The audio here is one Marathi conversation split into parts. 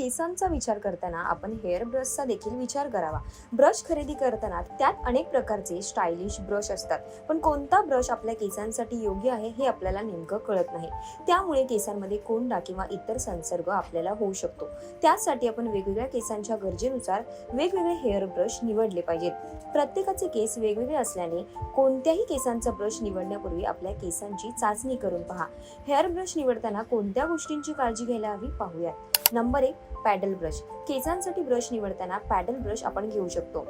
केसांचा विचार करताना आपण हेअर ब्रशचा देखील विचार करावा. ब्रश खरेदी करताना त्यात अनेक प्रकारचे स्टायलिश ब्रश असतात. पण कोणता ब्रश आपल्या केसांसाठी योग्य आहे हे आपल्याला नेमकं कळत नाही. त्यामुळे केसांमध्ये कोंडा किंवा इतर संसर्ग आपल्याला होऊ शकतो. त्यासाठी आपण वेगवेगळ्या केसांच्या गरजेनुसार वेगवेगळे हेअर ब्रश निवडले पाहिजेत. प्रत्येकाचे केस वेगवेगळे असल्याने कोणत्याही केसांचा ब्रश निवडण्यापूर्वी आपल्या केसांची चाचणी करून पहा. हेअर ब्रश निवडताना कोणत्या गोष्टींची काळजी घ्यायला हवी? पाहूयात. नंबर एक पॅडल ब्रश. केसांसाठी ब्रश निवडताना पॅडल ब्रश आपण घेऊ शकतो.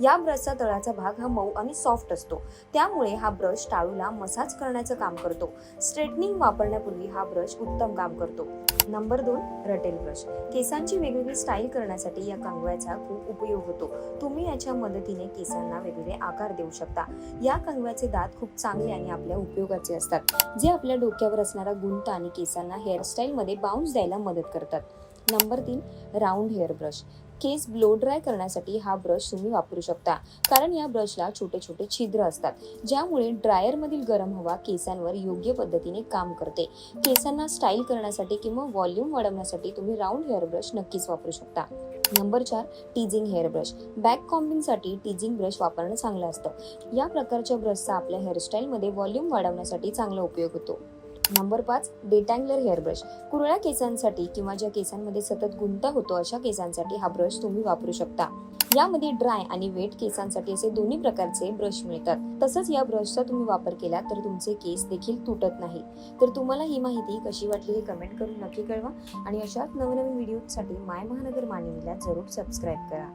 या ब्रशचा तळाचा भाग हा मऊ आणि सॉफ्ट असतो. त्यामुळे हा ब्रश टाळूला मसाज करण्याचं काम करतो. स्ट्रेटनिंग वापरण्यापूर्वी हा ब्रश उत्तम काम करतो. नंबर दोन रटेल ब्रश. केसांची वेगवेगळी स्टाईल करण्यासाठी या कंगव्याचा खूप उपयोग होतो. तुम्ही याच्या मदतीने केसांना वेगवेगळे आकार देऊ शकता. या कंगव्याचे दात खूप चांगले आणि आपल्या उपयोगाचे असतात. जे आपल्या डोक्यावर असणारा गुंता आणि केसांना हेअरस्टाईलमध्ये बाउन्स द्यायला मदत करतात. नंबर तीन राऊंड हेअर ब्रश केस ब्लो ड्राय करण्यासाठी हा ब्रश तुम्ही वापरू शकता. कारण या ब्रशला छोटे छोटे छिद्र असतात. ज्यामुळे ड्रायरमधील गरम हवा केसांवर योग्य पद्धतीने काम करते. केसांना स्टाईल करण्यासाठी किंवा व्हॉल्यूम वाढवण्यासाठी तुम्ही राऊंड हेअर ब्रश नक्कीच वापरू शकता. नंबर चार टीजिंग हेअर ब्रश बॅक कॉम्बिंगसाठी टीजिंग ब्रश वापरणं चांगलं असतं. या प्रकारच्या ब्रशचा आपल्या हेअरस्टाईलमध्ये व्हॉल्यूम वाढवण्यासाठी चांगला उपयोग होतो. नंबर पाच डेटँगलर हेअर ब्रश कुरळ्या केसांसाठी किंवा ज्या केसांमध्ये सतत गुंता होतो अशा केसांसाठी हा ब्रश तुम्ही वापरू शकता. यामध्ये ड्राय आणि वेट केसांसाठी असे दोन्ही प्रकारचे ब्रश मिळतात. तसंच या ब्रशचा तुम्ही वापर केला तर तुमचे केस देखील तुटत नाही. तर तुम्हाला ही माहिती कशी वाटली हे कमेंट करून नक्की कळवा. आणि अशाच नवनवीन व्हिडिओसाठी माय महानगर मानिनीला जरूर सबस्क्राईब करा.